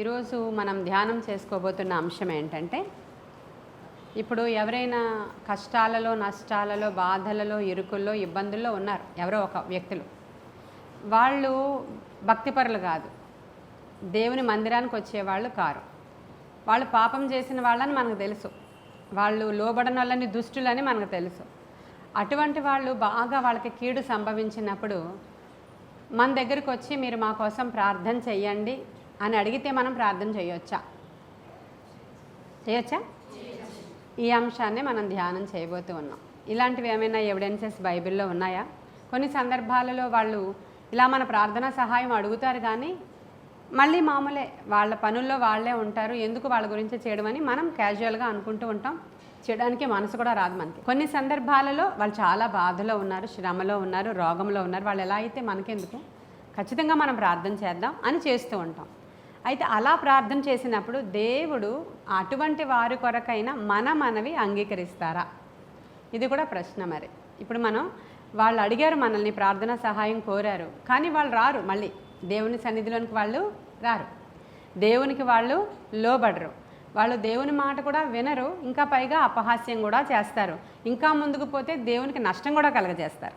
ఈరోజు మనం ధ్యానం చేసుకోబోతున్న అంశం ఏంటంటే ఇప్పుడు ఎవరైనా కష్టాలలో నష్టాలలో బాధలలో ఇరుకుల్లో ఇబ్బందుల్లో ఉన్నారు. ఎవరో ఒక వ్యక్తులు. వాళ్ళు భక్తిపరులు కాదు. దేవుని మందిరానికి వచ్చేవాళ్ళు కారు. వాళ్ళు పాపం చేసిన వాళ్ళని మనకు తెలుసు. వాళ్ళు లోబడని వాళ్ళని దుష్టులని మనకు తెలుసు. అటువంటి వాళ్ళు బాగా వాళ్ళకి కీడు సంభవించినప్పుడు మన దగ్గరికి వచ్చి మీరు మా కోసం ప్రార్థన చెయ్యండి. అని అడిగితే మనం ప్రార్థన చేయొచ్చా? చేయొచ్చా? ఈ అంశాన్ని మనం ధ్యానం చేయబోతూ ఉన్నాం. ఇలాంటివి ఏమైనా ఎవిడెన్సెస్ బైబిల్లో ఉన్నాయా? కొన్ని సందర్భాలలో వాళ్ళు ఇలా మన ప్రార్థన సహాయం అడుగుతారు కానీ మళ్ళీ మామూలే వాళ్ళ పనుల్లో వాళ్ళే ఉంటారు ఎందుకు వాళ్ళ గురించి చేయడమని మనం క్యాజువల్గా అనుకుంటూ ఉంటాం. చేయడానికి మనసు కూడా రాదు మనకి. కొన్ని సందర్భాలలో వాళ్ళు చాలా బాధలో ఉన్నారు శ్రమలో ఉన్నారు రోగంలో ఉన్నారు. వాళ్ళు ఎలా అయితే మనకెందుకు? ఖచ్చితంగా మనం ప్రార్థన చేద్దాం అని చేస్తూ ఉంటాం. అయితే అలా ప్రార్థన చేసినప్పుడు దేవుడు అటువంటి వారి కొరకైనా మన మనవి అంగీకరిస్తారా? ఇది కూడా ప్రశ్న మరి. ఇప్పుడు మనం వాళ్ళు అడిగారు మనల్ని ప్రార్థన సహాయం కోరారు. కానీ వాళ్ళు రారు మళ్ళీ. దేవుని సన్నిధిలోనికి వాళ్ళు రారు. దేవునికి వాళ్ళు లోబడరు. వాళ్ళు దేవుని మాట కూడా వినరు. ఇంకా పైగా అపహాస్యం కూడా చేస్తారు. ఇంకా ముందుకు పోతే దేవునికి నష్టం కూడా కలగజేస్తారు.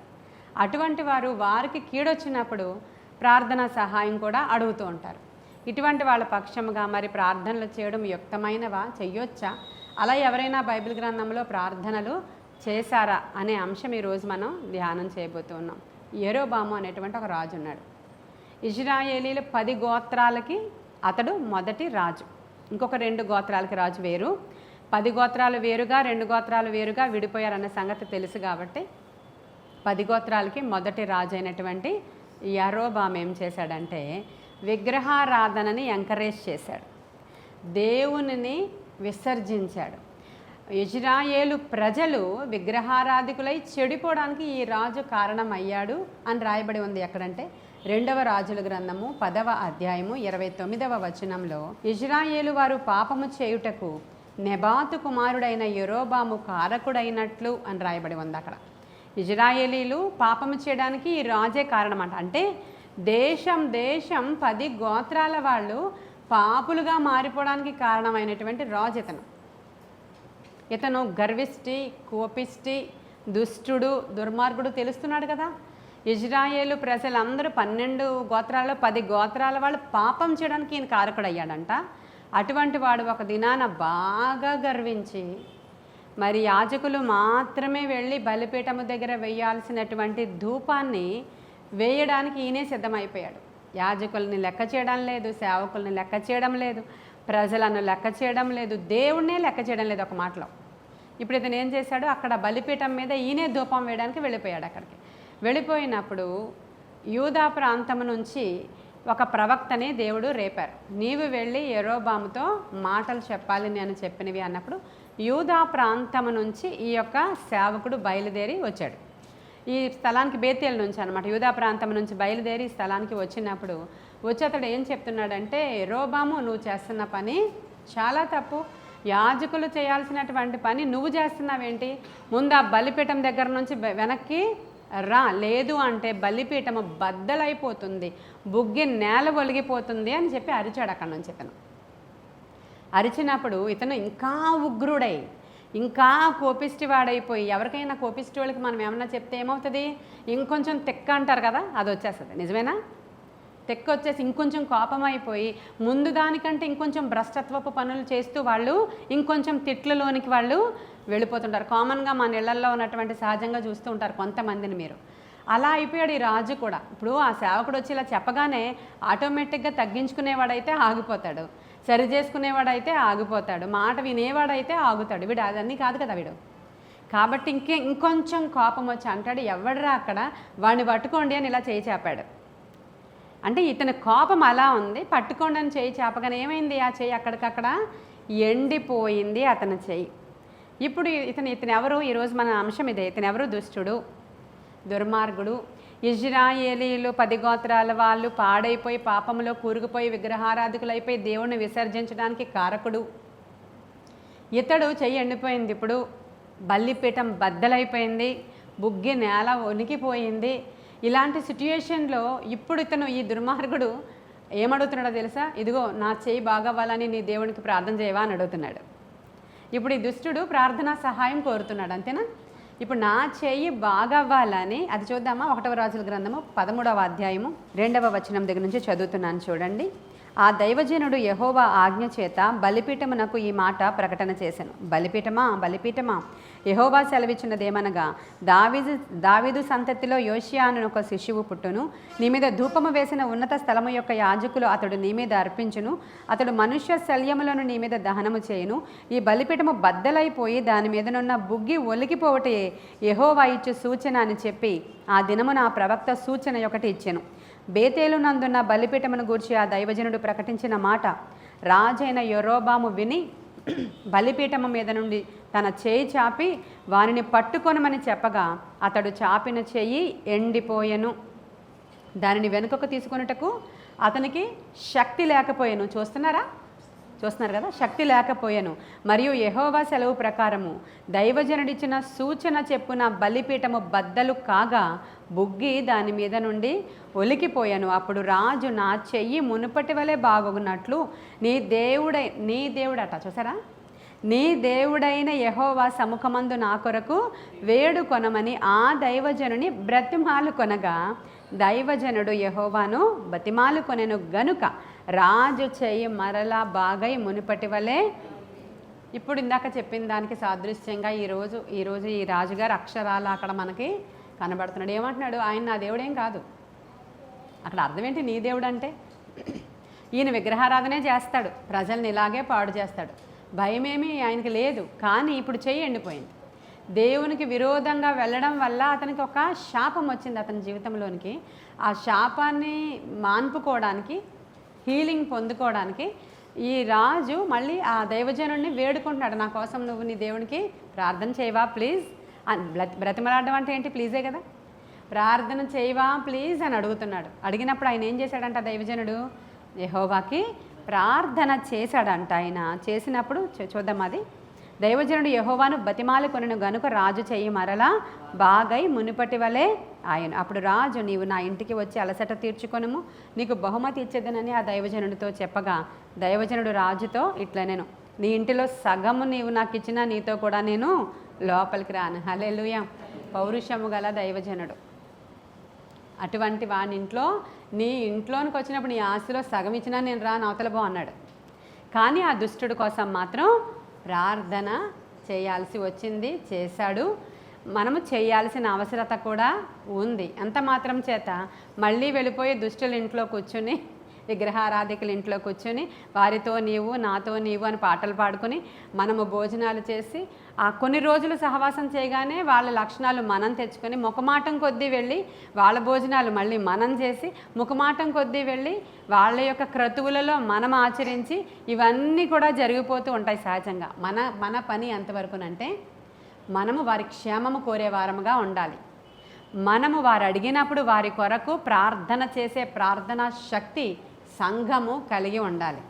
అటువంటి వారు వారికి కీడొచ్చినప్పుడు ప్రార్థన సహాయం కూడా అడుగుతూ ఉంటారు. ఇటువంటి వాళ్ళ పక్షముగా మరి ప్రార్థనలు చేయడం యుక్తమైనవా? చెయ్యొచ్చా? అలా ఎవరైనా బైబిల్ గ్రంథంలో ప్రార్థనలు చేశారా అనే అంశం ఈరోజు మనం ధ్యానం చేయబోతున్నాం ఎరోబాము అనేటువంటి ఒక రాజు ఉన్నాడు. ఇజ్రాయేలీల పది గోత్రాలకి అతడు మొదటి రాజు. ఇంకొక రెండు గోత్రాలకి రాజు వేరు. పది గోత్రాలు వేరుగా రెండు గోత్రాలు వేరుగా విడిపోయారన్న సంగతి తెలుసు కాబట్టి పది గోత్రాలకి మొదటి రాజు అయినటువంటి యరోబామ్ ఏం చేశాడంటే విగ్రహారాధనని ఎంకరేజ్ చేశాడు. దేవునిని విసర్జించాడు. ఇజ్రాయేలు ప్రజలు విగ్రహారాధికులై చెడిపోవడానికి ఈ రాజు కారణమయ్యాడు అని రాయబడి ఉంది ఎక్కడంటే రెండవ రాజుల గ్రంథము పదవ అధ్యాయము ఇరవై తొమ్మిదవ వచనంలో ఇజ్రాయేలు వారు పాపము చేయుటకు నెబాతు కుమారుడైన యురోబాము కారకుడైనట్లు అని రాయబడి ఉంది అక్కడ. ఇజ్రాయేలీలు పాపము చేయడానికి ఈ రాజే కారణం అంట అంటే దేశం దేశం పది గోత్రాల వాళ్ళు పాపులుగా మారిపోవడానికి కారణమైనటువంటి రాజు ఇతను ఇతను గర్విష్టి కోపిష్టి దుష్టుడు దుర్మార్గుడు తెలుస్తున్నాడు కదా. ఇజ్రాయేలు ప్రజలందరూ పన్నెండు గోత్రాల్లో పది గోత్రాల వాళ్ళు పాపం చేయడానికి ఈయన కారకుడయ్యాడంట. అటువంటి వాడు ఒక దినాన బాగా గర్వించి మరి యాజకులు మాత్రమే వెళ్ళి బలిపీఠము దగ్గర వేయాల్సినటువంటి ధూపాన్ని వేయడానికి ఈయనే సిద్ధమైపోయాడు. యాజకుల్ని లెక్క చేయడం లేదు సేవకుల్ని లెక్క చేయడం లేదు ప్రజలను లెక్క చేయడం లేదు దేవుణ్ణే లెక్క చేయడం లేదు ఒక మాటలో. ఇప్పుడు ఇతను ఏం చేశాడు? అక్కడ బలిపీఠం మీద ఈయనే ధూపం వేయడానికి వెళ్ళిపోయాడు అక్కడికి. వెళ్ళిపోయినప్పుడు యూదా ప్రాంతం నుంచి ఒక ప్రవక్తని దేవుడు రేపారు. నీవు వెళ్ళి ఎరోబాముతో మాటలు చెప్పాలి నేను చెప్పినవి అన్నప్పుడు యూదా ప్రాంతం నుంచి ఈ యొక్క సేవకుడు బయలుదేరి వచ్చాడు. ఈ స్థలానికి బేతేల్ నుంచి అనమాట యూదా ప్రాంతం నుంచి బయలుదేరి ఈ స్థలానికి వచ్చినప్పుడు వచ్చి అతడు ఏం చెప్తున్నాడంటే రోబాము నువ్వు చేస్తున్న పని చాలా తప్పు. యాజకులు చేయాల్సినటువంటి పని నువ్వు చేస్తున్నావేంటి? ముందు ఆ బలిపీఠం దగ్గర నుంచి వెనక్కి రా. లేదు అంటే బలిపీఠము బద్దలైపోతుంది. బుగ్గి నేల ఒలిగిపోతుంది అని చెప్పి అరిచాడు అక్కడ నుంచి ఇతను. అరిచినప్పుడు ఇతను ఇంకా ఉగ్రుడై ఇంకా కోపిష్టి వాడైపోయి ఎవరికైనా కోపిష్టి వాళ్ళకి మనం ఏమన్నా చెప్తే ఏమవుతుంది? ఇంకొంచెం తెక్క అంటారు కదా అది వచ్చేస్తుంది నిజమేనా? తెక్క వచ్చేసి ఇంకొంచెం కోపం అయిపోయి ముందు దానికంటే ఇంకొంచెం భ్రష్టత్వపు పనులు చేస్తూ వాళ్ళు ఇంకొంచెం తిట్లలోనికి వాళ్ళు వెళ్ళిపోతుంటారు. కామన్గా మన ఇళ్ళల్లో ఉన్నటువంటి సహజంగా చూస్తూ ఉంటారు కొంతమందిని మీరు. అలా అయిపోయాడు ఈ రాజు కూడా. ఇప్పుడు ఆ సేవకుడు వచ్చి ఇలా చెప్పగానే ఆటోమేటిక్గా తగ్గించుకునేవాడైతే ఆగిపోతాడు. సరి చేసుకునేవాడైతే ఆగిపోతాడు. మాట వినేవాడైతే ఆగుతాడు. వీడు అదన్నీ కాదు కదా వీడు. కాబట్టి ఇంకే ఇంకొంచెం కోపం వచ్చి అంటాడు ఎవడరా అక్కడ? వాడిని పట్టుకోండి అని ఇలా చేయి చేపాడు. అంటే ఇతని కోపం అలా ఉంది. పట్టుకోండి అని చేయి చేపగానే ఏమైంది? ఆ చేయి అక్కడికక్కడ ఎండిపోయింది అతని చేయి. ఇప్పుడు ఇతను ఇతను ఎవరు ఈరోజు మన అంశం ఇదే. ఇతను ఎవరు దుష్టుడు దుర్మార్గుడు. ఇజ్రాయేలీలు పది గోత్రాల వాళ్ళు పాడైపోయి పాపంలో కూరుకుపోయి విగ్రహారాధికులైపోయి దేవుణ్ణి విసర్జించడానికి కారకుడు. ఇతడు చెయ్యి ఎండిపోయింది. ఇప్పుడు బల్లిపీఠం బద్దలైపోయింది. బుగ్గి నేల వణికిపోయింది. ఇలాంటి సిట్యుయేషన్లో ఇప్పుడు ఇతను ఈ దుర్మార్గుడు ఏమడుగుతున్నాడో తెలుసా? ఇదిగో నా చేయి బాగవ్వాలని నీ దేవునికి ప్రార్థన చేయవా అని అడుగుతున్నాడు. ఇప్పుడు ఈ దుష్టుడు ప్రార్థనా సహాయం కోరుతున్నాడు. అంతేనా? ఇప్పుడు నా చెయ్యి బాగవ్వాలని అది చూద్దామా? ఒకటవ రాజుల గ్రంథము పదమూడవ అధ్యాయము రెండవ వచనం దగ్గర నుంచి చదువుతున్నాను చూడండి. ఆ దైవజనుడు యహోవా ఆజ్ఞ చేత బలిపీఠమునకు ఈ మాట ప్రకటన చేశాను బలిపీఠమా? బలిపీఠమా? యహోవా సెలవిచ్చినదేమనగా దావిదు దావిదు సంతతిలో యోషియానను ఒక శిశువు పుట్టును. నీ మీద ధూపము వేసిన ఉన్నత స్థలము యొక్క యాజకులు అతడు నీ మీద అర్పించును. అతడు మనుష్య శల్యములను నీ మీద దహనము చేయును. ఈ బలిపీఠము బద్దలైపోయి దాని మీదనున్న బుగ్గి ఒలికిపోవటే యహోవా ఇచ్చే సూచన అని చెప్పి ఆ దినమున ఆ ప్రవక్త సూచన ఒకటి ఇచ్చెను. బేతేలు నందున్న బలిపీఠమును గూర్చి ఆ దైవజనుడు ప్రకటించిన మాట రాజైన యొరోబాము విని బలిపీఠము మీద నుండి తన చేయి చాపి వారిని పట్టుకొనమని చెప్పగా అతడు చాపిన చెయ్యి ఎండిపోయెను. దానిని వెనుకకు తీసుకొనుటకు అతనికి శక్తి లేకపోయాను. చూస్తున్నారా? చూస్తున్నారు కదా? శక్తి లేకపోయాను. మరియు యహోవా సెలవు ప్రకారము దైవజనుడిచ్చిన సూచన చెప్పున బలిపీఠము బద్దలు కాగా బుగ్గి దాని మీద నుండి ఒలికిపోయాను. అప్పుడు రాజు నా చెయ్యి మునుపటి వలె బాగున్నట్లు నీ దేవుడై నీ దేవుడట చూసారా? నీ దేవుడైన యహోవా సముఖమందు నా కొరకు వేడు కొనమని ఆ దైవజనుని బ్రతిమాలు కొనగా దైవజనుడు యహోవాను బతిమాలు కొనెను గనుక రాజు చెయ్యి మరలా బాగై మునుపటి వలె. ఇప్పుడు ఇందాక చెప్పిన దానికి సాదృశ్యంగా ఈరోజు ఈరోజు ఈ రాజుగారు అక్షరాలు అక్కడ మనకి కనబడుతున్నాడు. ఏమంటున్నాడు? ఆయన నా దేవుడేం కాదు. అక్కడ అర్థం ఏంటి? నీ దేవుడు అంటే ఈయన విగ్రహారాధనే చేస్తాడు. ప్రజల్ని ఇలాగే పాడు చేస్తాడు. భయమేమీ ఆయనకి లేదు. కానీ ఇప్పుడు చెయ్యి ఎండిపోయింది. దేవునికి విరోధంగా వెళ్ళడం వల్ల అతనికి ఒక శాపం వచ్చింది అతని జీవితంలోనికి. ఆ శాపాన్ని మాన్పుకోవడానికి హీలింగ్ పొందుకోవడానికి ఈ రాజు మళ్ళీ ఆ దైవజనుడిని వేడుకుంటున్నాడు. నా కోసం నువ్వు నీ దేవునికి ప్రార్థన చేయవా ప్లీజ్? అని బ్రతిమలాడడం అంటే ఏంటి? ప్లీజే కదా. ప్రార్థన చేయవా ప్లీజ్ అని అడుగుతున్నాడు. అడిగినప్పుడు ఆయన ఏం చేశాడంట దైవజనుడు? యహోవాకి ప్రార్థన చేశాడంట ఆయన. చేసినప్పుడు చూద్దాం అది. దైవజనుడు యహోవాను బతిమాలి కొనను గనుక రాజు చెయ్యి మరలా బాగై మునుపటి వలె ఆయన. అప్పుడు రాజు నీవు నా ఇంటికి వచ్చి అలసట తీర్చుకొనుము. నీకు బహుమతి ఇచ్చేదనని ఆ దైవజనుడితో చెప్పగా దైవజనుడు రాజుతో ఇట్లా నేను నీ ఇంటిలో సగము నీవు నాకు ఇచ్చినా నీతో కూడా నేను లోపలికి రాను. లూయ పౌరుషము గల దైవజనుడు. అటువంటి వాని ఇంట్లో నీ ఇంట్లోనికి వచ్చినప్పుడు నీ ఆస్తిలో సగం ఇచ్చినా నేను రాను అవతల బో అన్నాడు. కానీ ఆ దుష్టుడు కోసం మాత్రం ప్రార్థన చేయాల్సి వచ్చింది చేశాడు. మనము చేయాల్సిన అవసరత కూడా ఉంది. అంత మాత్రం చేత మళ్ళీ వెళ్ళిపోయి దుష్టుల ఇంట్లో కూర్చుని విగ్రహారాధికుల ఇంట్లో కూర్చొని వారితో నీవు నాతో నీవు అని పాటలు పాడుకొని మనము భోజనాలు చేసి కొన్ని రోజులు సహవాసం చేయగానే వాళ్ళ లక్షణాలు మనం తెచ్చుకొని ముఖమాటం కొద్దీ వెళ్ళి వాళ్ళ భోజనాలు మళ్ళీ మనం చేసి ముఖమాటం కొద్దీ వెళ్ళి వాళ్ళ యొక్క క్రతువులలో మనం ఆచరించి ఇవన్నీ కూడా జరిగిపోతూ ఉంటాయి సహజంగా. మన మన పని ఎంతవరకునంటే మనము వారి క్షేమము కోరేవారముగా ఉండాలి. మనము వారు అడిగినప్పుడు వారి కొరకు ప్రార్థన చేసే ప్రార్థనా శక్తి సంఘము కలిగి ఉండాలి.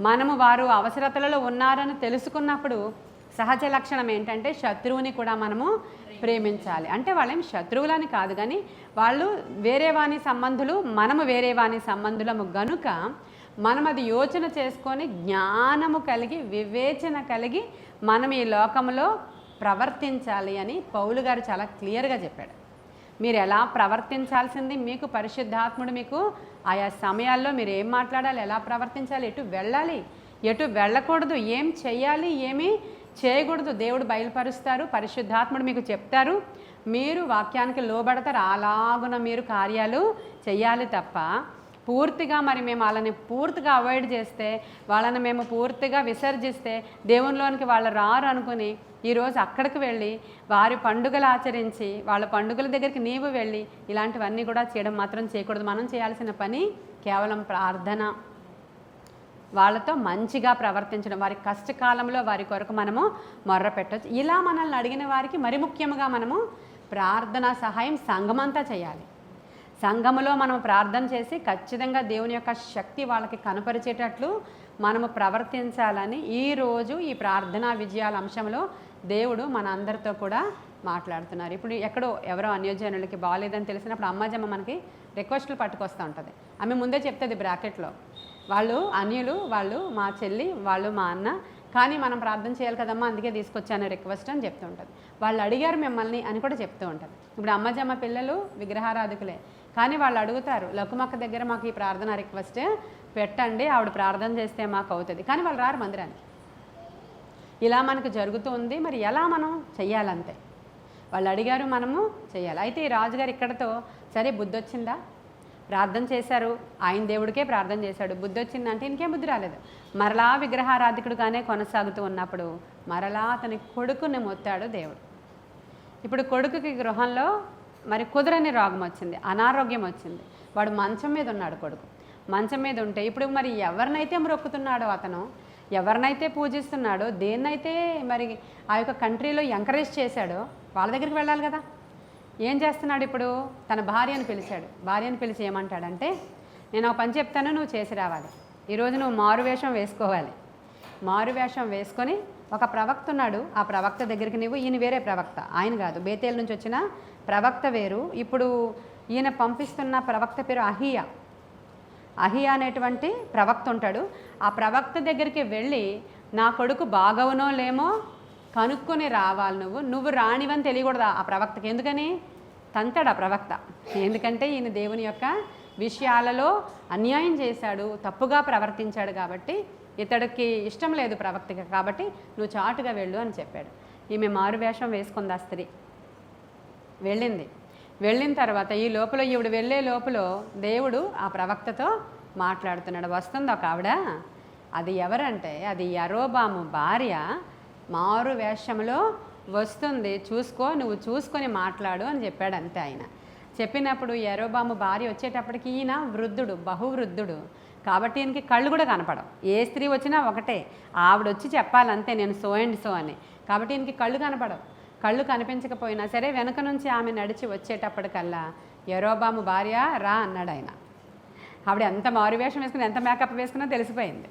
మనము వారు అవసరతలలో ఉన్నారని తెలుసుకున్నప్పుడు సహజ లక్షణం ఏంటంటే శత్రువుని కూడా మనము ప్రేమించాలి. అంటే వాళ్ళేం శత్రువులని కాదు కానీ వాళ్ళు వేరే వాని సంబంధులు మనము వేరే వాని సంబంధులము గనుక మనం అది యోచన చేసుకొని జ్ఞానము కలిగి వివేచన కలిగి మనం ఈ లోకంలో ప్రవర్తించాలి అని పౌలు గారు చాలా క్లియర్గా చెప్పాడు. మీరు ఎలా ప్రవర్తించాల్సింది మీకు పరిశుద్ధాత్ముడు మీకు ఆయా సమయాల్లో మీరు ఏం మాట్లాడాలి ఎలా ప్రవర్తించాలి ఎటు వెళ్ళాలి ఎటు వెళ్ళకూడదు ఏం చేయాలి ఏమీ చేయకూడదు దేవుడు బయలుపరుస్తారు పరిశుద్ధాత్ముడు మీకు చెప్తారు. మీరు వాక్యానికి లోబడతారు అలాగున మీరు కార్యాలు చేయాలి తప్ప పూర్తిగా మరి మేము వాళ్ళని పూర్తిగా అవాయిడ్ చేస్తే వాళ్ళని మేము పూర్తిగా విసర్జిస్తే దేవునిలోనికి వాళ్ళు రారు అనుకుని ఈరోజు అక్కడికి వెళ్ళి వారి పండుగలు ఆచరించి వాళ్ళ పండుగల దగ్గరికి నీవు వెళ్ళి ఇలాంటివన్నీ కూడా చేయడం మాత్రం చేయకూడదు. మనం చేయాల్సిన పని కేవలం ప్రార్థన. వాళ్ళతో మంచిగా ప్రవర్తించడం వారి కష్టకాలంలో వారి కొరకు మనము మొర్ర పెట్టచ్చు. ఇలా మనల్ని అడిగిన వారికి మరి ముఖ్యంగా మనము ప్రార్థనా సహాయం సంఘమంతా చేయాలి. సంఘములో మనం ప్రార్థన చేసి ఖచ్చితంగా దేవుని యొక్క శక్తి వాళ్ళకి కనపరిచేటట్లు మనము ప్రవర్తించాలని ఈరోజు ఈ ప్రార్థనా విజయాల అంశంలో దేవుడు మన అందరితో కూడా మాట్లాడుతున్నారు. ఇప్పుడు ఎక్కడో ఎవరో అన్యోజనులకి బాగాలేదని తెలిసినప్పుడు అమ్మాజమ్మ మనకి రిక్వెస్ట్లు పట్టుకొస్తూ ఉంటుంది. ఆమె ముందే చెప్తుంది బ్రాకెట్లో వాళ్ళు అన్యులు వాళ్ళు మా చెల్లి వాళ్ళు మా అన్న. కానీ మనం ప్రార్థన చేయాలి కదమ్మా అందుకే తీసుకొచ్చాను రిక్వెస్ట్ అని చెప్తూ ఉంటుంది. వాళ్ళు అడిగారు మిమ్మల్ని అని కూడా చెప్తూ ఉంటుంది. ఇప్పుడు అమ్మజమ్మ పిల్లలు విగ్రహారాధకులే. కానీ వాళ్ళు అడుగుతారు లకుమక్క దగ్గర మాకు ఈ ప్రార్థన రిక్వెస్ట్ పెట్టండి ఆవిడ ప్రార్థన చేస్తే మాకు అవుతుంది. కానీ వాళ్ళు రారు మందిరానికి. ఇలా మనకు జరుగుతూ ఉంది మరి ఎలా మనం చెయ్యాలంతే? వాళ్ళు అడిగారు మనము చేయాలి అయితే ఈ రాజుగారు ఇక్కడతో సరే బుద్ధి వచ్చిందా ప్రార్థన చేశారు. ఆయన దేవుడికే ప్రార్థన చేశాడు. బుద్ధి వచ్చిందంటే ఇంకేం బుద్ధి రాలేదు. మరలా విగ్రహారాధికుడుగానే కొనసాగుతూ ఉన్నప్పుడు మరలా అతని కొడుకుని మొత్తాడు దేవుడు. ఇప్పుడు కొడుకుకి గృహంలో మరి కుదరని రోగం వచ్చింది. అనారోగ్యం వచ్చింది. వాడు మంచం మీద ఉన్నాడు కొడుకు. మంచం మీద ఉంటే ఇప్పుడు మరి ఎవరినైతే మొక్కుతున్నాడో అతను ఎవరినైతే పూజిస్తున్నాడో దేన్నైతే మరి ఆ యొక్క కంట్రీలో ఎంకరేజ్ చేశాడో వాళ్ళ దగ్గరికి వెళ్ళాలి కదా. ఏం చేస్తున్నాడు ఇప్పుడు? తన భార్యను పిలిచాడు. భార్యను పిలిచి ఏమంటాడంటే నేను ఒక పని చెప్తాను నువ్వు చేసి రావాలి. ఈరోజు నువ్వు మారు వేషం వేసుకోవాలి. మారు వేషం వేసుకొని ఒక ప్రవక్త ఉన్నాడు. ఆ ప్రవక్త దగ్గరికి నువ్వు ఈయన వేరే ప్రవక్త. ఆయన కాదు. బేతేల్ నుంచి వచ్చిన ప్రవక్త వేరు. ఇప్పుడు ఈయన పంపిస్తున్న ప్రవక్త పేరు అహియా. అహియా అనేటువంటి ప్రవక్త ఉంటాడు. ఆ ప్రవక్త దగ్గరికి వెళ్ళి నా కొడుకు బాగవునో లేమో కనుక్కొని రావాలి నువ్వు. నువ్వు రానివని తెలియకూడదు ఆ ప్రవక్తకి. ఎందుకని? తంతాడు ఆ ప్రవక్త. ఎందుకంటే ఈయన దేవుని యొక్క విషయాలలో అన్యాయం చేశాడు తప్పుగా ప్రవర్తించాడు కాబట్టి ఇతడికి ఇష్టం లేదు ప్రవక్తకి కాబట్టి నువ్వు చాటుగా వెళ్ళు అని చెప్పాడు. ఈమె మారువేషం వేసుకుంది ఆ స్త్రీ. వెళ్ళింది. వెళ్ళిన తర్వాత ఈ లోపల ఈవిడ వెళ్ళే లోపల దేవుడు ఆ ప్రవక్తతో మాట్లాడుతున్నాడు. వస్తుంది ఒక ఆవిడ? అది ఎవరంటే అది యరోబాము భార్య మారు వేషంలో వస్తుంది. చూసుకో నువ్వు చూసుకొని మాట్లాడు అని చెప్పాడు అంతే ఆయన. చెప్పినప్పుడు ఎరోబాము భార్య వచ్చేటప్పటికి ఈయన వృద్ధుడు బహువృద్ధుడు. కాబట్టి ఈయనకి కళ్ళు కూడా కనపడవు. ఏ స్త్రీ వచ్చినా ఒకటే. ఆవిడ వచ్చి చెప్పాలంతే నేను సో అండ్ సో అని. కాబట్టి ఈయనకి కళ్ళు కనపడవు. కళ్ళు కనిపించకపోయినా సరే వెనక నుంచి ఆమె నడిచి వచ్చేటప్పటికల్లా ఎరోబాము భార్య రా అన్నాడు ఆయన. ఆవిడ ఎంత మారు వేషం వేసుకుని ఎంత మేకప్ వేసుకున్నా తెలిసిపోయింది.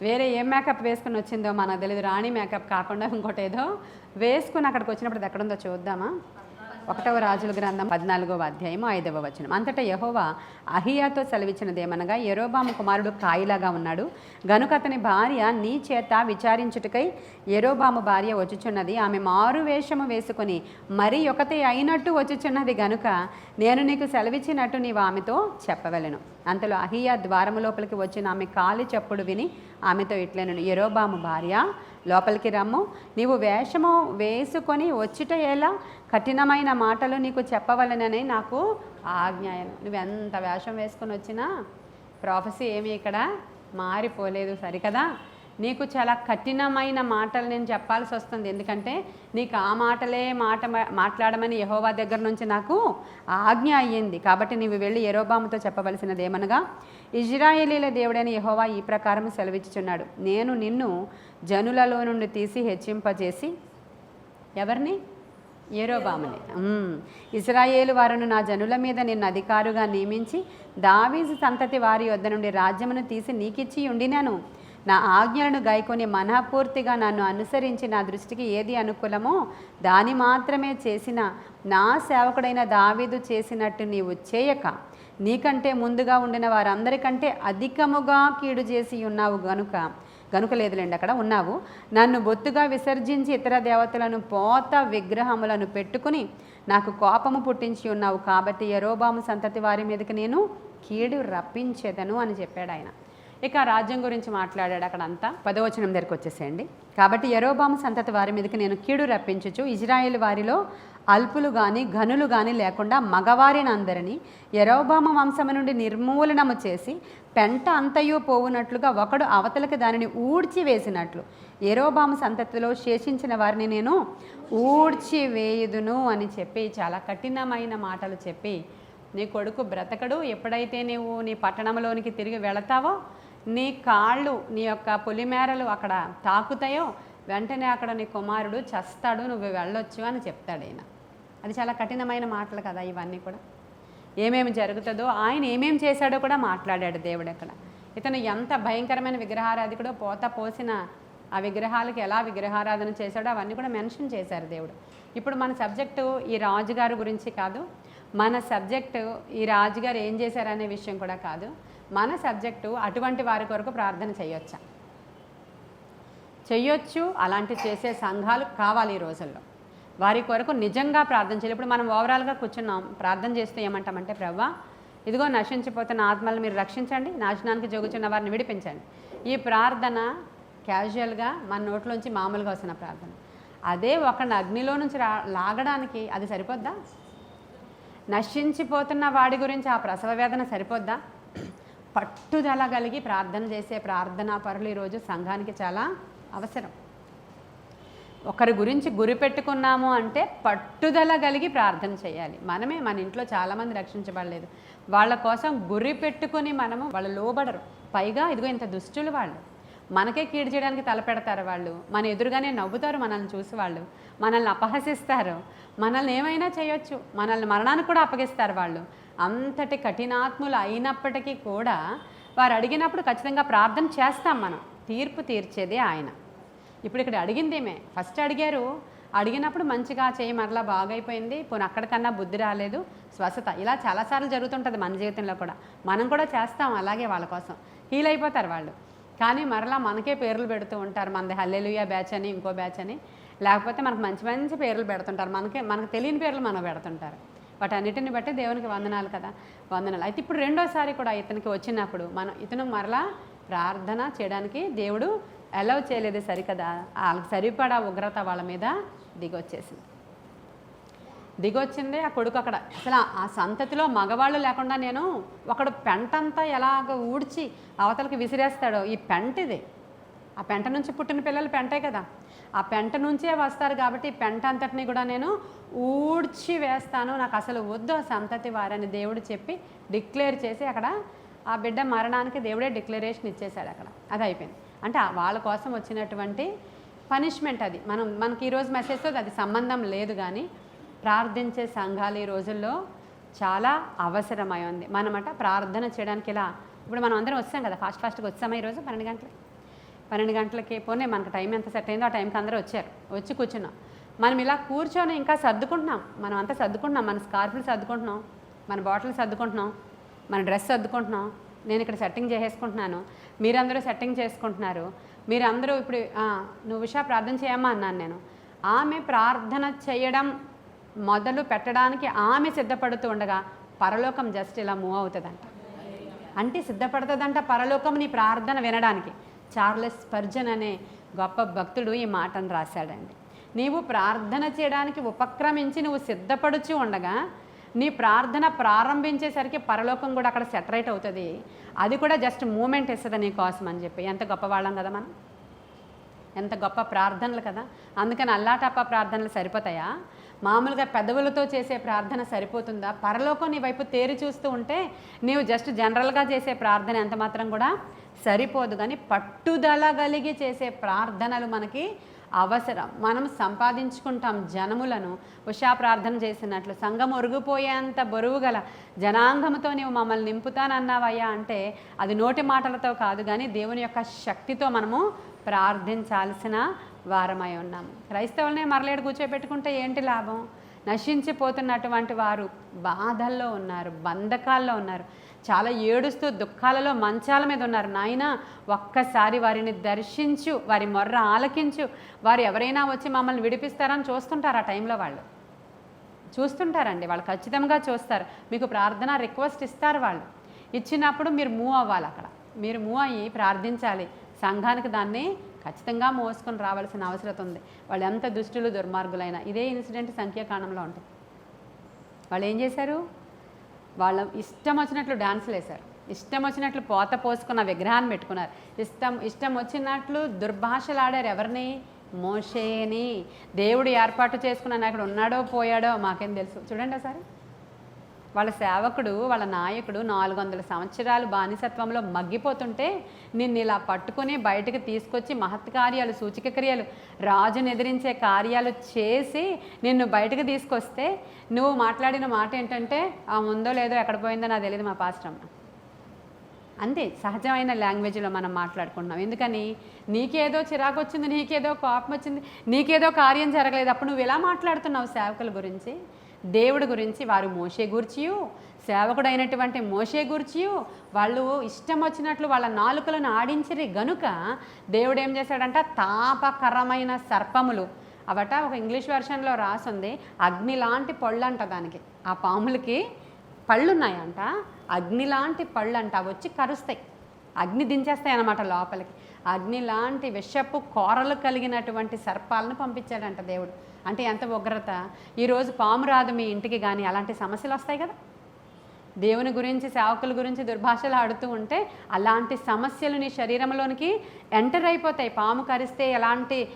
వేరే ఏం మేకప్ వేసుకుని వచ్చిందో మనకు తెలియదు రాణి మేకప్ కాకుండా ఇంకోటి ఏదో వేసుకుని అక్కడికి వచ్చినప్పుడు అది ఎక్కడుందో చూద్దామా? ఒకటవ రాజుల గ్రంథం పద్నాలుగవ అధ్యాయము ఐదవ వచనం. అంతటా యహోవా అహియాతో సెలవిచ్చినదేమనగా ఎరోబాము కుమారుడు కాయిలాగా ఉన్నాడు. గనుక అతని భార్య నీ చేత విచారించుటకై ఎరోబాము భార్య వచ్చుచున్నది. ఆమె మారు వేషము వేసుకొని మరీ ఒకతే అయినట్టు వచ్చుచున్నది గనుక నేను నీకు సెలవిచ్చినట్టు నీవు ఆమెతో చెప్పవలను. అంతలో అహియా ద్వారము లోపలికి వచ్చిన ఆమె కాలి చప్పుడు విని ఆమెతో ఇట్లనను ఎరోబాము భార్య లోపలికి రమ్ము. నీవు వేషము వేసుకొని వచ్చుట ఎలా? కఠినమైన మాటలు నీకు చెప్పవలనని నాకు ఆజ్ఞాయను నువ్వెంత వేషం వేసుకొని వచ్చినా ప్రాఫెసీ ఏమీ ఇక్కడ మారిపోలేదు సరికదా? నీకు చాలా కఠినమైన మాటలు నేను చెప్పాల్సి వస్తుంది. ఎందుకంటే నీకు ఆ మాటలే మాట మాట్లాడమని యహోవా దగ్గర నుంచి నాకు ఆజ్ఞ అయ్యింది. కాబట్టి నీవు వెళ్ళి ఎరోబాముతో చెప్పవలసినది ఏమనగా ఇజ్రాయేలీల దేవుడైన యహోవా ఈ ప్రకారం సెలవిచ్చుచున్నాడు. నేను నిన్ను జనులలో నుండి తీసి హెచ్చింపజేసి ఎవరిని? ఏరోబాముని ఇజ్రాయేలు వారును నా జనుల మీద నిన్ను అధికారుగా నియమించి దావీజు సంతతి వారి వద్ద నుండి రాజ్యమును తీసి నీకిచ్చి ఉండినాను. నా ఆజ్ఞలను గాయకొని మనఃపూర్తిగా నన్ను అనుసరించి నా దృష్టికి ఏది అనుకూలమో దాని మాత్రమే చేసిన నా సేవకుడైన దావీదు చేసినట్టు నీవు చేయక. నీకంటే ముందుగా ఉండిన వారందరికంటే అధికముగా కీడు చేసి ఉన్నావు గనుక గనుక లేదులేండి అక్కడ ఉన్నావు. నన్ను బొత్తుగా విసర్జించి ఇతర దేవతలను పోత విగ్రహములను పెట్టుకుని నాకు కోపము పుట్టించి ఉన్నావు కాబట్టి ఎరోబాము సంతతి వారి మీదకి నేను కీడు రప్పించేదను అని చెప్పాడు ఆయన. ఇక రాజ్యం గురించి మాట్లాడాడు అక్కడ అంతా పదవచనం దగ్గరికి వచ్చేసేయండి. కాబట్టి ఎరోబాము సంతతి వారి మీదకి నేను కీడు రప్పించచ్చు ఇజ్రాయేల్ వారిలో అల్పులు కానీ ఘనులు కానీ లేకుండా మగవారినందరినీ ఎరోబామ యరోబామ వంశము నుండి నిర్మూలనము చేసి పెంట అంతయు పోవునట్లుగా ఒకడు అవతలకి దానిని ఊడ్చి వేసినట్లు. సంతతిలో శేషించిన వారిని నేను ఊడ్చి వేయుదును అని చెప్పి చాలా కఠినమైన మాటలు చెప్పి నీ కొడుకు బ్రతకడు ఎప్పుడైతే నీవు నీ పట్టణంలోనికి తిరిగి వెళతావో నీ కాళ్ళు నీ యొక్క పులిమేరలు అక్కడ తాకుతాయో వెంటనే అక్కడ నీ కుమారుడు చస్తాడు నువ్వు వెళ్ళొచ్చు అని చెప్తాడు ఆయన అది చాలా కఠినమైన మాటలు కదా ఇవన్నీ కూడా. ఏమేమి జరుగుతుందో ఆయన ఏమేమి చేశాడో కూడా మాట్లాడాడు దేవుడు అక్కడ. ఇతను ఎంత భయంకరమైన విగ్రహారాధికుడో పోత పోసిన ఆ విగ్రహాలకి ఎలా విగ్రహారాధన చేశాడో అవన్నీ కూడా మెన్షన్ చేశారు దేవుడు. ఇప్పుడు మన సబ్జెక్టు ఈ రాజుగారు గురించి కాదు మన సబ్జెక్టు ఈ రాజుగారు ఏం చేశారనే విషయం కూడా కాదు మన సబ్జెక్టు అటువంటి వారి కొరకు ప్రార్థన చేయొచ్చా? చెయ్యొచ్చు అలాంటి చేసే సంఘాలు కావాలి ఈ రోజుల్లో. వారి కొరకు నిజంగా ప్రార్థన చేయాలి. ఇప్పుడు మనం ఓవరాల్గా కూర్చున్నాం. ప్రార్థన చేస్తూ ఏమంటామంటే ప్రవ్వా ఇదిగో నశించిపోతున్న ఆత్మలను మీరు రక్షించండి. నాశనానికి జోగుచున్న వారిని విడిపించండి. ఈ ప్రార్థన క్యాజువల్గా మన నోట్లోంచి మామూలుగా వస్తున్న ప్రార్థన. అదే ఒకరిని అగ్నిలో నుంచి రా లాగడానికి అది సరిపోద్దా? నశించిపోతున్న వాడి గురించి ఆ ప్రసవ వేదన సరిపోద్దా? పట్టుదల కలిగి ప్రార్థన చేసే ప్రార్థనా పరులు ఈరోజు సంఘానికి చాలా అవసరం. ఒకరి గురించి గురి పెట్టుకున్నాము అంటే పట్టుదల కలిగి ప్రార్థన చేయాలి. మనమే మన ఇంట్లో చాలామంది రక్షించబడలేదు. వాళ్ళ కోసం గురి పెట్టుకుని మనము వాళ్ళు లోబడరు. పైగా ఇదిగో ఇంత దుష్టులు వాళ్ళు. మనకే కీడు చేయడానికి తలపెడతారు వాళ్ళు. మన ఎదురుగానే నవ్వుతారు మనల్ని చూసి వాళ్ళు. మనల్ని అపహసిస్తారు. మనల్ని ఏమైనా చేయొచ్చు. మనల్ని మరణానికి కూడా అప్పగిస్తారు వాళ్ళు. అంతటి కఠినాత్ములు అయినప్పటికీ కూడా వారు అడిగినప్పుడు ఖచ్చితంగా ప్రార్థన చేస్తాం మనం. తీర్పు తీర్చేదే ఆయన. ఇప్పుడు ఇక్కడ అడిగిందేమే. ఫస్ట్ అడిగారు. అడిగినప్పుడు మంచిగా చేయి మరలా బాగైపోయింది. పోనీ అక్కడికన్నా బుద్ధి రాలేదు. స్వస్థత. ఇలా చాలాసార్లు జరుగుతుంటుంది మన జీవితంలో కూడా. మనం కూడా చేస్తాం అలాగే వాళ్ళ కోసం. హీల్ అయిపోతారు వాళ్ళు. కానీ మరలా మనకే పేర్లు పెడుతూ ఉంటారు. మనది హల్లెలుయా బ్యాచ్ అని ఇంకో బ్యాచ్ అని. లేకపోతే మనకు మంచి మంచి పేర్లు పెడుతుంటారు. మనకే మనకు తెలియని పేర్లు మనం పెడుతుంటారు. వాటన్నిటిని బట్టి దేవునికి వందనాలు కదా. వందనాలు. అయితే ఇప్పుడు రెండోసారి కూడా ఇతనికి వచ్చినప్పుడు మనం ఇతను మరలా ప్రార్థన చేయడానికి దేవుడు అలౌ చేయలేదు సరికదా. వాళ్ళకి సరిపడా ఉగ్రత వాళ్ళ మీద దిగొచ్చేసింది. దిగొచ్చింది ఆ కొడుకు అక్కడ. అసలు ఆ- సంతతిలో మగవాళ్ళు లేకుండా నేను ఒకడు పెంటంతా ఎలాగ ఊడ్చి అవతలకి విసిరేస్తాడో. ఈ పెంట ఇది. ఆ పెంట నుంచి పుట్టిన పిల్లలు పెంటే కదా. ఆ పెంట నుంచే వస్తారు కాబట్టి ఈ పెంట అంతటిని కూడా నేను ఊడ్చి వేస్తాను. నాకు అసలు వద్దు ఆ సంతతి వారని దేవుడు చెప్పి డిక్లేర్ చేసి అక్కడ ఆ బిడ్డ మరణానికి దేవుడే డిక్లరేషన్ ఇచ్చేశాడు అక్కడ. అది అయిపోయింది. అంటే వాళ్ళ కోసం వచ్చినటువంటి పనిష్మెంట్ అది. మనం మనకి ఈరోజు మెసేజ్తో అది సంబంధం లేదు కానీ ప్రార్థించే సంఘాలు ఈ రోజుల్లో చాలా అవసరమై ఉంది. మనమట ప్రార్థన చేయడానికి ఇలా ఇప్పుడు మనం అందరం వచ్చాం కదా ఫాస్ట్ ఫాస్ట్గా వచ్చామా ఈరోజు పన్నెండు గంటలకి? పన్నెండు గంటలకి పోనీ మనకు టైం ఎంత సెట్ అయిందో ఆ టైంకి అందరూ వచ్చారు. వచ్చి కూర్చున్నాం. మనం ఇలా కూర్చొని ఇంకా సర్దుకుంటున్నాం. మనం అంతా సర్దుకుంటున్నాం. మన స్కార్ఫ్లు సర్దుకుంటున్నాం. మన బాటిల్స్ సర్దుకుంటున్నాం. మన డ్రెస్ సర్దుకుంటున్నాం. నేను ఇక్కడ సెట్టింగ్ చేసేసుకుంటున్నాను. మీరందరూ సెట్టింగ్ చేసుకుంటున్నారు. మీరందరూ ఇప్పుడు నువ్వు ఉషా ప్రార్థన చేయమ్మా అన్నాను నేను. ఆమె ప్రార్థన చేయడం మొదలు పెట్టడానికి ఆమె సిద్ధపడుతూ ఉండగా పరలోకం జస్ట్ ఇలా మూవ్ అవుతుందంట. అంటే సిద్ధపడుతుందంట పరలోకం నీ ప్రార్థన వినడానికి. చార్లెస్ స్పర్జన్ అనే గొప్ప భక్తుడు ఈ మాటను రాశాడండి. నీవు ప్రార్థన చేయడానికి ఉపక్రమించి నువ్వు సిద్ధపడుచు ఉండగా నీ ప్రార్థన ప్రారంభించేసరికి పరలోకం కూడా అక్కడ సెటరేట్ అవుతుంది. అది కూడా జస్ట్ మూమెంట్ ఇస్తుంది నీ కోసం అని చెప్పి. ఎంత గొప్పవాళ్ళం కదా మనం? ఎంత గొప్ప ప్రార్థనలు కదా? అందుకని అల్లాటప్ప ప్రార్థనలు సరిపోతాయా? మామూలుగా పెదవులతో చేసే ప్రార్థన సరిపోతుందా? పరలోకం నీ వైపు తేరి చూస్తూ ఉంటే నీవు జస్ట్ జనరల్గా చేసే ప్రార్థన ఎంత మాత్రం కూడా సరిపోదు. కానీ పట్టుదల కలిగి చేసే ప్రార్థనలు మనకి అవసరం. మనం సంపాదించుకుంటాం జనములను ఉషా ప్రార్థన చేసినట్లు. సంఘం ఒరుగుపోయేంత బరువు గల జనాంగముతో నీవు మమ్మల్ని నింపుతానన్నావయ్యా అంటే అది నోటి మాటలతో కాదు కానీ దేవుని యొక్క శక్తితో మనము ప్రార్థించాల్సిన వారమై ఉన్నాము క్రైస్తవులనే మరలేడు కూర్చోబెట్టుకుంటే ఏంటి లాభం? నశించిపోతున్నటువంటి వారు బాధల్లో ఉన్నారు బంధకాల్లో ఉన్నారు. చాలా ఏడుస్తూ దుఃఖాలలో మంచాల మీద ఉన్నారు. నాయన ఒక్కసారి వారిని దర్శించు వారి మొర్ర ఆలకించు. వారు ఎవరైనా వచ్చి మమ్మల్ని విడిపిస్తారని చూస్తుంటారు ఆ టైంలో వాళ్ళు. చూస్తుంటారండి వాళ్ళు ఖచ్చితంగా చూస్తారు. మీకు ప్రార్థన రిక్వెస్ట్ ఇస్తారు వాళ్ళు. ఇచ్చినప్పుడు మీరు మూవ్ అవ్వాలి అక్కడ. మీరు మూవ్ అయ్యి ప్రార్థించాలి. సంఘానికి దాన్ని ఖచ్చితంగా మోసుకొని రావాల్సిన అవసరం ఉంది. వాళ్ళు ఎంత దుష్టులు దుర్మార్గులైనా ఇదే ఇన్సిడెంట్ సంఖ్యాకాండంలో ఉంటుంది. వాళ్ళు ఏం చేశారు? వాళ్ళ ఇష్టం వచ్చినట్లు డాన్సులు వేశారు. ఇష్టం వచ్చినట్లు పోత పోసుకున్న విగ్రహాన్ని పెట్టుకున్నారు. ఇష్టం ఇష్టం వచ్చినట్లు దుర్భాషలు ఆడారు ఎవరిని? మోషేని. దేవుడు ఏర్పాటు చేసుకున్న అక్కడ ఉన్నాడో పోయాడో మాకేం తెలుసు. చూడండి ఒకసారి. వాళ్ళ సేవకుడు వాళ్ళ నాయకుడు నాలుగు వందల సంవత్సరాలు బానిసత్వంలో మగ్గిపోతుంటే నిన్ను ఇలా పట్టుకుని బయటకు తీసుకొచ్చి మహత్కార్యాలు సూచిక క్రియలు రాజును ఎదిరించే కార్యాలు చేసి నిన్ను బయటకు తీసుకొస్తే నువ్వు మాట్లాడిన మాట ఏంటంటే ఆ ఉందో లేదో ఎక్కడ పోయిందో నాకు తెలియదు మా పాస్టమ్మ అంతే సహజమైన లాంగ్వేజ్లో మనం మాట్లాడుకుంటున్నాం. ఎందుకని? నీకేదో చిరాకు వచ్చింది నీకేదో కోపం వచ్చింది నీకేదో కార్యం జరగలేదు. అప్పుడు నువ్వు ఎలా మాట్లాడుతున్నావు సేవకుల గురించి. దేవుడి గురించి వారు మోసే గూర్చియు సేవకుడైనటువంటి మోసే గూర్చియు వాళ్ళు ఇష్టం వచ్చినట్లు వాళ్ళ నాలుకలను ఆడించిరి గనుక దేవుడు ఏం చేశాడంట? తాపకరమైన సర్పములు. అవట ఒక ఇంగ్లీష్ వెర్షన్లో రాసుంది అగ్ని లాంటి పళ్ళు అంట దానికి. ఆ పాములకి పళ్ళు ఉన్నాయంట అగ్ని లాంటి పళ్ళు అంట అవి వచ్చి కరుస్తాయి. అగ్ని దించేస్తాయి అన్నమాట లోపలికి. అగ్ని లాంటి విషపు కోరలు కలిగినటువంటి సర్పాలను పంపించాడంట దేవుడు. అంటే ఎంత ఉగ్రత? ఈరోజు పాము రాదు మీ ఇంటికి కానీ అలాంటి సమస్యలు వస్తాయి కదా? దేవుని గురించి సేవకుల గురించి దుర్భాషలు ఆడుతూ ఉంటే అలాంటి సమస్యలు నీ శరీరంలోనికి ఎంటర్ అయిపోతాయి. పాము కరిస్తే ఎలాంటి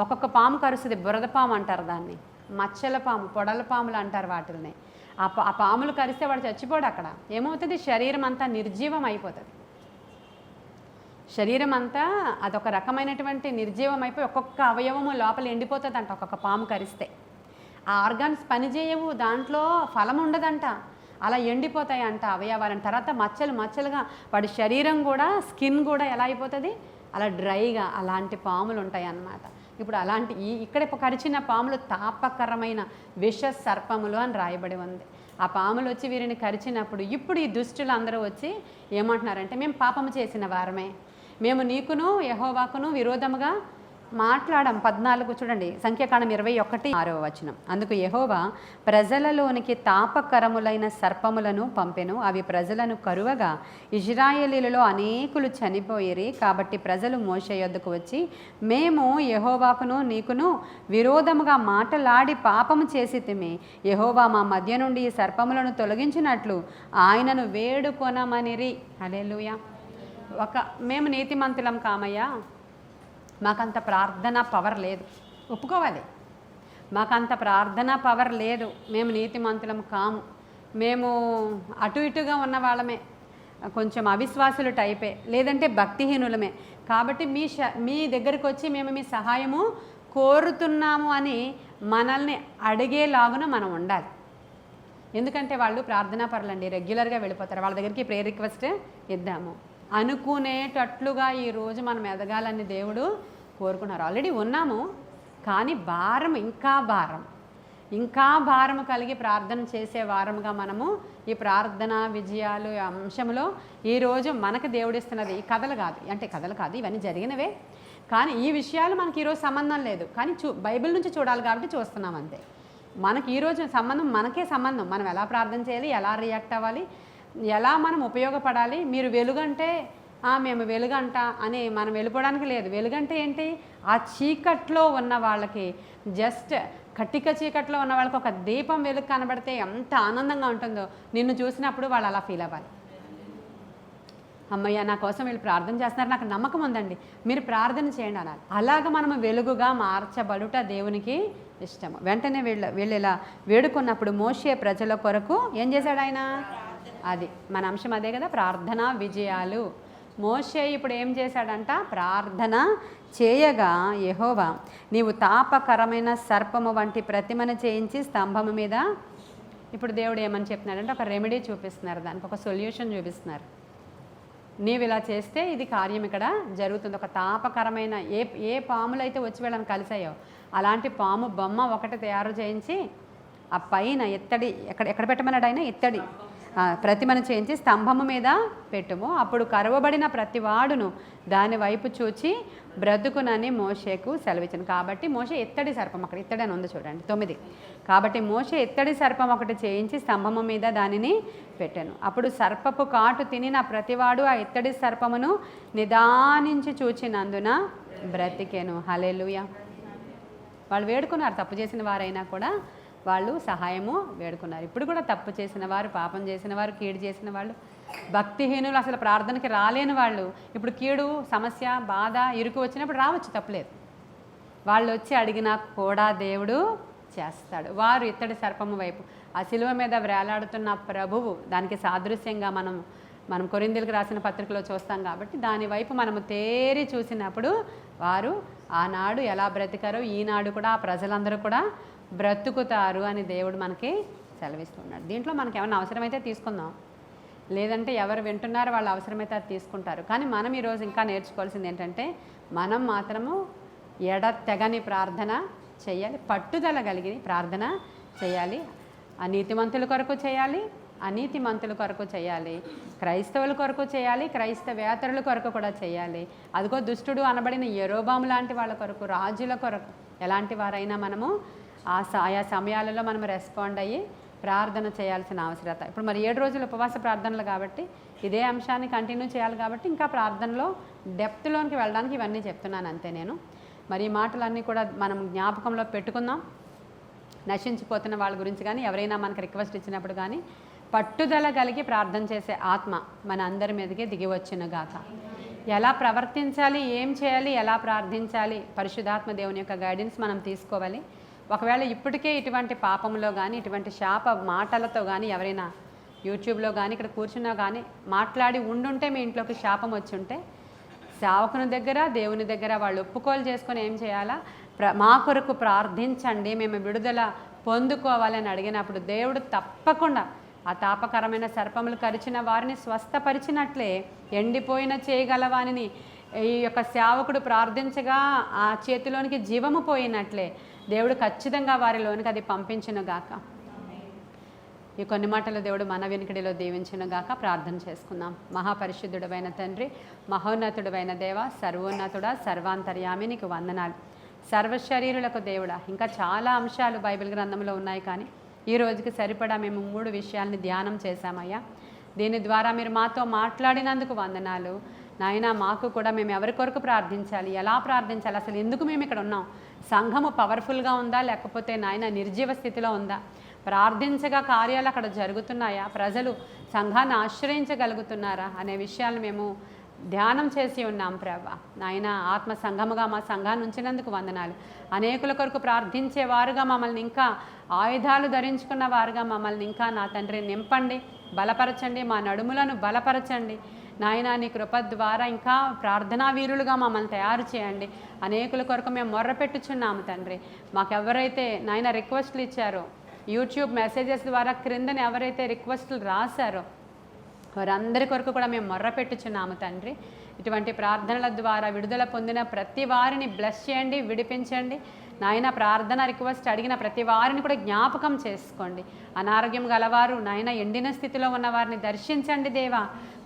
ఒక్కొక్క పాము కరుస్తుంది. బురద పాము అంటారు దాన్ని. మచ్చల పాము పొడల పాములు అంటారు వాటిల్ని. ఆ పా- ఆ పాములు కరిస్తే వాడు చచ్చిపోడు అక్కడ. ఏమవుతుంది? శరీరం అంతా నిర్జీవం అయిపోతుంది. శరీరం అంతా అదొక రకమైనటువంటి నిర్జీవం అయిపోయి ఒక్కొక్క అవయవము లోపల ఎండిపోతుంది అంట ఒక్కొక్క పాము కరిస్తే. ఆ ఆర్గాన్స్ పనిచేయవు దాంట్లో ఫలం ఉండదంట. అలా ఎండిపోతాయి అంట అవయవాలని. తర్వాత మచ్చలు మచ్చలుగా వాడి శరీరం కూడా స్కిన్ కూడా ఎలా అయిపోతుంది? అలా డ్రైగా అలాంటి పాములు ఉంటాయి అన్నమాట ఇప్పుడు అలాంటి ఈ ఇక్కడ కరిచిన పాములు తాపకరమైన విష సర్పములు అని రాయబడి ఉంది. ఆ పాములు వచ్చి వీరిని కరిచినప్పుడు ఇప్పుడు ఈ దుష్టులు అందరూ వచ్చి ఏమంటున్నారంటే మేము పాపము చేసిన వారమే. మేము నీకును యహోవాకును విరోధముగా మాట్లాడం. పద్నాలుగు చూడండి సంఖ్యాకాండం ఇరవై ఒకటి ఆరవ వచనం. అందుకు యహోవా ప్రజలలోనికి తాపకరములైన సర్పములను పంపెను. అవి ప్రజలను కరువగా ఇజ్రాయేలీలలో అనేకులు చనిపోయిరి. కాబట్టి ప్రజలు మోసే యొద్దకు వచ్చి మేము యహోవాకును నీకును విరోధముగా మాటలాడి పాపము చేసి తిమి యహోవా మా మధ్య నుండి ఈ సర్పములను తొలగించినట్లు ఆయనను వేడుకొనమనిరి. హల్లెలూయా. ఒక మేము నీతిమంతులం కామయ్యా. మాకంత ప్రార్థన పవర్ లేదు. ఒప్పుకోవాలి. మాకంత ప్రార్థన పవర్ లేదు. మేము నీతిమంతులం కాము. మేము అటు ఇటుగా ఉన్న వాళ్ళమే. కొంచెం అవిశ్వాసులు టైపే. లేదంటే భక్తిహీనులమే. కాబట్టి మీ ష మీ దగ్గరికి వచ్చి మేము మీ సహాయము కోరుతున్నాము అని మనల్ని అడిగేలాగున మనం ఉండాలి. ఎందుకంటే వాళ్ళు ప్రార్థనా పరులండి. రెగ్యులర్గా వెళ్ళిపోతారు. వాళ్ళ దగ్గరికి ప్రేయర్ రిక్వెస్ట్ ఇద్దాము. అనుకునేటట్లుగా ఈరోజు మనం ఎదగాలని దేవుడు కోరుకున్నారు. ఆల్రెడీ ఉన్నాము కానీ భారం ఇంకా భారం. ఇంకా భారం కలిగి ప్రార్థన చేసే వారముగా మనము ఈ ప్రార్థన విజయాలు ఈ అంశంలో ఈరోజు మనకు దేవుడిస్తున్నది ఈ కథలు కాదు. అంటే కథలు కాదు ఇవన్నీ జరిగినవే. కానీ ఈ విషయాలు మనకి ఈరోజు సంబంధం లేదు. కానీ చూ బైబిల్ నుంచి చూడాలి కాబట్టి చూస్తున్నాం అంతే. మనకి ఈరోజు సంబంధం మనకే సంబంధం. మనం ఎలా ప్రార్థన చేయాలి ఎలా రియాక్ట్ అవ్వాలి ఎలా మనం ఉపయోగపడాలి? మీరు వెలుగంటే మేము వెలుగంట అని మనం వెళ్ళిపోవడానికి లేదు. వెలుగంటే ఏంటి? ఆ చీకట్లో ఉన్న వాళ్ళకి జస్ట్ కట్టిక చీకట్లో ఉన్న వాళ్ళకి ఒక దీపం వెలుగు కనబడితే ఎంత ఆనందంగా ఉంటుందో. నిన్ను చూసినప్పుడు వాళ్ళు అలా ఫీల్ అవ్వాలి. అమ్మయ్య నా కోసం వీళ్ళు ప్రార్థన చేస్తున్నారు. నాకు నమ్మకం ఉందండి. మీరు ప్రార్థన చేయండి అనాలి అలాగ మనము వెలుగుగా మార్చబడుట దేవునికి ఇష్టము. వెంటనే వీళ్ళ వీళ్ళు ఇలా వేడుకున్నప్పుడు మోషే ప్రజల కొరకు ఏం చేశాడు ఆయన? అది. మన అంశం అదే కదా ప్రార్థన విజయాలు. మోషే ఇప్పుడు ఏం చేశాడంట? ప్రార్థన చేయగా యహోవా నీవు తాపకరమైన సర్పము వంటి ప్రతిమను చేయించి స్తంభము మీద ఇప్పుడు దేవుడు ఏమని చెప్తున్నాడంటే ఒక రెమెడీ చూపిస్తున్నారు. దానికి ఒక సొల్యూషన్ చూపిస్తున్నారు. నీవు ఇలా చేస్తే ఇది కార్యం ఇక్కడ జరుగుతుంది. ఒక తాపకరమైన ఏ ఏ పాములు అయితే వచ్చి వీళ్ళని కలిసాయో అలాంటి పాము బొమ్మ ఒకటి తయారు చేయించి ఆ పైన ఎత్తడి ఎక్కడ ఎక్కడ పెట్టమన్నాడు ఆయన? ఎత్తడి ప్రతిమను చేయించి స్తంభము మీద పెట్టుము. అప్పుడు కరవబడిన ప్రతి వాడును దాని వైపు చూచి బ్రతుకునని మోషేకు సెలవిచ్చాను. కాబట్టి మోషే ఎత్తడి సర్పం అక్కడ ఎత్తడి అని ఉంది చూడండి తొమ్మిది. కాబట్టి మోషే ఎత్తడి సర్పం ఒకటి చేయించి స్తంభము మీద దానిని పెట్టాను. అప్పుడు సర్పపు కాటు తిని నా ప్రతివాడు ఆ ఎత్తడి సర్పమును నిదానించి చూచినందున బ్రతికాను. హలెలుయా వాళ్ళు వేడుకున్నారు తప్పు చేసిన వారైనా కూడా. వాళ్ళు సహాయము వేడుకున్నారు. ఇప్పుడు కూడా తప్పు చేసిన వారు పాపం చేసిన వారు కీడు చేసిన వాళ్ళు భక్తిహీనులు అసలు ప్రార్థనకి రాలేని వాళ్ళు ఇప్పుడు కీడు సమస్య బాధ ఇరుకు వచ్చినప్పుడు రావచ్చు తప్పలేదు. వాళ్ళు వచ్చి అడిగినా కూడా దేవుడు చేస్తాడు. వారు ఇత్తడి సర్పము వైపు ఆ శిలువ మీద వేలాడుతున్న ప్రభువు దానికి సాదృశ్యంగా మనం మనం కొరిందీలకు రాసిన పత్రికలో చూస్తాం కాబట్టి దాని వైపు మనము తేరి చూసినప్పుడు వారు ఆనాడు ఎలా బ్రతికారో ఈనాడు కూడా ఆ ప్రజలందరూ కూడా బ్రతుకుతారు అని దేవుడు మనకి సెలవిస్తున్నాడు. దీంట్లో మనకి ఏమైనా అవసరమైతే తీసుకుందాం. లేదంటే ఎవరు వింటున్నారో వాళ్ళు అవసరమైతే అది తీసుకుంటారు. కానీ మనం ఈరోజు ఇంకా నేర్చుకోవాల్సింది ఏంటంటే మనం మాత్రము ఎడ తెగని ప్రార్థన చేయాలి పట్టుదల కలిగి ప్రార్థన చేయాలి అనీతిమంతుల కొరకు చేయాలి అనీతి మంతుల కొరకు చేయాలి క్రైస్తవుల కొరకు చేయాలి క్రైస్తవేతరుల కొరకు కూడా చేయాలి. అదిగో దుష్టుడు అనబడిన ఎరోబాము లాంటి వాళ్ళ కొరకు రాజుల కొరకు ఎలాంటి వారైనా మనము ఆ స- ఆయా సమయాలలో మనం రెస్పాండ్ అయ్యి ప్రార్థన చేయాల్సిన అవసరత. ఇప్పుడు మరి ఏడు రోజులు ఉపవాస ప్రార్థనలు కాబట్టి ఇదే అంశాన్ని కంటిన్యూ చేయాలి కాబట్టి ఇంకా ప్రార్థనలో డెప్త్లోనికి వెళ్ళడానికి ఇవన్నీ చెప్తున్నాను అంతే నేను. మరి ఈ మాటలన్నీ కూడా మనం జ్ఞాపకంలో పెట్టుకుందాం. నశించిపోతున్న వాళ్ళ గురించి కానీ ఎవరైనా మనకు రిక్వెస్ట్ ఇచ్చినప్పుడు కానీ పట్టుదల కలిగి ప్రార్థన చేసే ఆత్మ మన అందరి మీదకే దిగి వచ్చిన గాక. ఎలా ప్రవర్తించాలి ఏం చేయాలి ఎలా ప్రార్థించాలి పరిశుధాత్మ దేవుని యొక్క గైడెన్స్ మనం తీసుకోవాలి. ఒకవేళ ఇప్పటికే ఇటువంటి పాపంలో కానీ ఇటువంటి శాప మాటలతో కానీ ఎవరైనా యూట్యూబ్లో కానీ ఇక్కడ కూర్చున్నా కానీ మాట్లాడి ఉండుంటే మీ ఇంట్లోకి శాపం వచ్చి ఉంటే సేవకుని దగ్గర దేవుని దగ్గర వాళ్ళు ఒప్పుకోలు చేసుకొని ఏం చేయాలా? ప్ర మా కొరకు ప్రార్థించండి మేము విడుదల పొందుకోవాలని అడిగినప్పుడు దేవుడు తప్పకుండా ఆ తాపకరమైన సర్పములు కరిచిన వారిని స్వస్థపరిచినట్లే ఎండిపోయిన చేయగలవానిని. ఈ యొక్క సేవకుడు ప్రార్థించగా ఆ చేతిలోనికి జీవము పోయినట్లే. దేవుడు ఖచ్చితంగా వారిలోనికి అది పంపించను గాక ఈ కొన్ని మాటలు దేవుడు మన వెనుకడిలో దీవించిన గాక ప్రార్థన చేసుకుందాం. మహాపరిశుద్ధుడమైన తండ్రి మహోన్నతుడమైన దేవ సర్వోన్నతుడ సర్వాంతర్యామి నీకు వందనాలు సర్వశరీరులకు దేవుడా ఇంకా చాలా అంశాలు బైబిల్ గ్రంథంలో ఉన్నాయి కానీ ఈ రోజుకి సరిపడా మేము మూడు విషయాల్ని ధ్యానం చేశామయ్యా. దీని ద్వారా మీరు మాతో మాట్లాడినందుకు వందనాలు. నాయన మాకు కూడా మేము ఎవరి కొరకు ప్రార్థించాలి? ఎలా ప్రార్థించాలి? అసలు ఎందుకు మేము ఇక్కడ ఉన్నాం? సంఘము పవర్ఫుల్గా ఉందా? లేకపోతే నాయన నిర్జీవ స్థితిలో ఉందా? ప్రార్థించగా కార్యాలు అక్కడ జరుగుతున్నాయా? ప్రజలు సంఘాన్ని ఆశ్రయించగలుగుతున్నారా? అనే విషయాలు మేము ధ్యానం చేసి ఉన్నాం ప్రభా. నాయన ఆత్మ సంఘముగా మా సంఘాన్ని ఉంచినందుకు వందనాలు. అనేకుల కొరకు ప్రార్థించే వారుగా మమ్మల్ని ఇంకా ఆయుధాలు ధరించుకున్న వారుగా మమ్మల్ని ఇంకా నా తండ్రి నింపండి బలపరచండి మా నడుములను బలపరచండి. నాయన నీ కృప ద్వారా ఇంకా ప్రార్థనా వీరులుగా మమ్మల్ని తయారు చేయండి. అనేకుల కొరకు మేము మొర్రపెట్టుచున్నాము తండ్రి. మాకెవరైతే నాయన రిక్వెస్ట్లు ఇచ్చారో యూట్యూబ్ మెసేజెస్ ద్వారా క్రిందని ఎవరైతే రిక్వెస్ట్లు రాశారో వారందరి కొరకు కూడా మేము మొర్ర పెట్టుచున్నాము తండ్రి. ఇటువంటి ప్రార్థనల ద్వారా విడుదల పొందిన ప్రతి వారిని బ్లెస్ చేయండి విడిపించండి. నాయన ప్రార్థన రిక్వెస్ట్ అడిగిన ప్రతి వారిని కూడా జ్ఞాపకం చేసుకోండి. అనారోగ్యం గలవారు నాయన ఎండిన స్థితిలో ఉన్న వారిని దర్శించండి దేవా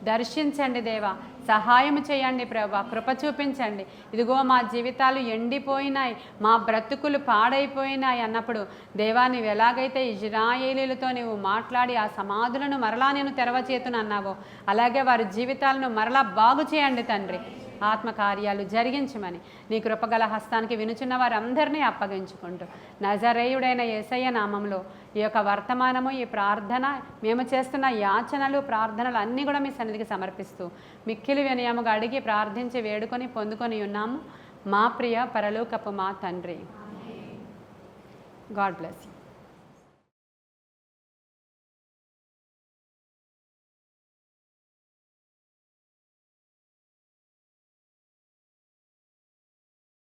దర్శించండి దేవా. సహాయం చేయండి ప్రభా కృప చూపించండి. ఇదిగో మా జీవితాలు ఎండిపోయినాయి మా బ్రతుకులు పాడైపోయినాయి అన్నప్పుడు దేవా నీవు ఎలాగైతే ఇజ్రాయేలీలతో నీవు మాట్లాడి ఆ సమాధులను మరలా నేను తెరవచేతునన్నావో అలాగే వారి జీవితాలను మరలా బాగు చేయండి తండ్రి. ఆత్మకార్యాలు జరిగించమని. నీ కృపగల హస్తానికి వినుచున్న వారందరినీ అప్పగించుకుంటూ. నజరేయుడైన యేసయ్య నామంలో ఈ యొక్క వర్తమానము ఈ ప్రార్థన మేము చేస్తున్న యాచనలు ప్రార్థనలు అన్నీ కూడా మీ సన్నిధికి సమర్పిస్తూ మిక్కిలి వినయముగా అడిగి ప్రార్థించి వేడుకొని పొందుకొని ఉన్నాము. మా ప్రియ పరలోకపు మా తండ్రి. God bless you.